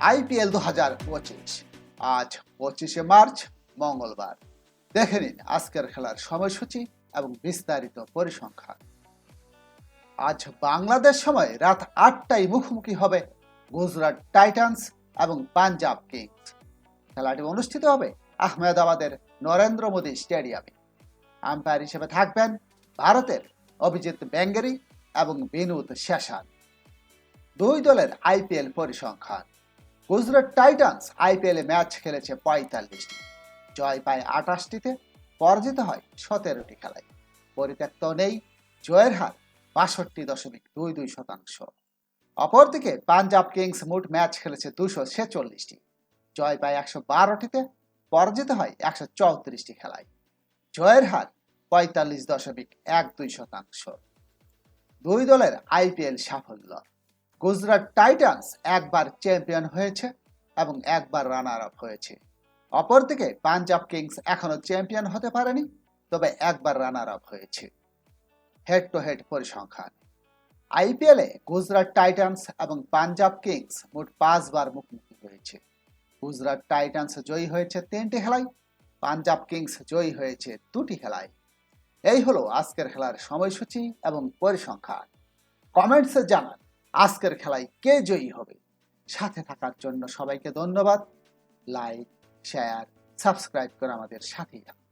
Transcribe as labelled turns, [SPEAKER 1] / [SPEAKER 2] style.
[SPEAKER 1] IPL দু হাজার পঁচিশ। আজ পঁচিশে মার্চ, মঙ্গলবার। দেখে নিন আজকের খেলার সময়সূচি এবং বিস্তারিত পরিসংখ্যান। আজ বাংলাদেশ সময় রাত আটটায় মুখোমুখি হবে গুজরাট টাইটান্স এবং পাঞ্জাব কিংস। খেলাটি অনুষ্ঠিত হবে আহমেদাবাদের নরেন্দ্র মোদী স্টেডিয়ামে। আম্পায়ার হিসেবে থাকবেন ভারতের অভিজিৎ ব্যাঙ্গেরি এবং বিনোদ শেষান। দুই দলের আইপিএল পরিসংখ্যান। গুজরাট টাইটান্স আইপিএলে ম্যাচ খেলেছে পঁয়তাল্লিশটি। জয় পায় আঠাশটিতে, পরাজিত হয় সতেরোটি খেলায়। পরিত্যক্ত নেই জয়ের হার বাষট্টি দশমিক দুই দুই শতাংশ। অপরদিকে পাঞ্জাব কিংস মোট ম্যাচ খেলেছে দুশো ছেচল্লিশটি। জয় পায় একশো বারোটিতে, পরাজিত হয় একশো চৌত্রিশটি খেলায়। জয়ের হার পঁয়তাল্লিশ দশমিক এক দুই শতাংশ। দুই দলের আইপিএল সাফল্য। গুজরাট টাইটান্স একবার চ্যাম্পিয়ন হয়েছে এবং একবার রানার আপ হয়েছে। অপরদিকে পাঞ্জাব কিংস এখনও চ্যাম্পিয়ন হতে পারেনি, তবে একবার রানার আপ হয়েছে। হেড টু হেড পরিসংখ্যান। আইপিএলে গুজরাট টাইটান্স এবং পাঞ্জাব কিংস মোট পাঁচবার মুখোমুখি হয়েছে। গুজরাট টাইটান্স জয়ী হয়েছে তিনটি খেলায়, পাঞ্জাব কিংস জয়ী হয়েছে দুটি খেলায়। এই হলো আজকের খেলার সময়সূচি এবং পরিসংখ্যান। কমেন্টসে জানান আজকের খেলায় কে জয়ী হবে? সাথে থাকার জন্য সবাইকে ধন্যবাদ। লাইক শেয়ার সাবস্ক্রাইব করে আমাদের সাথেই থাকুন।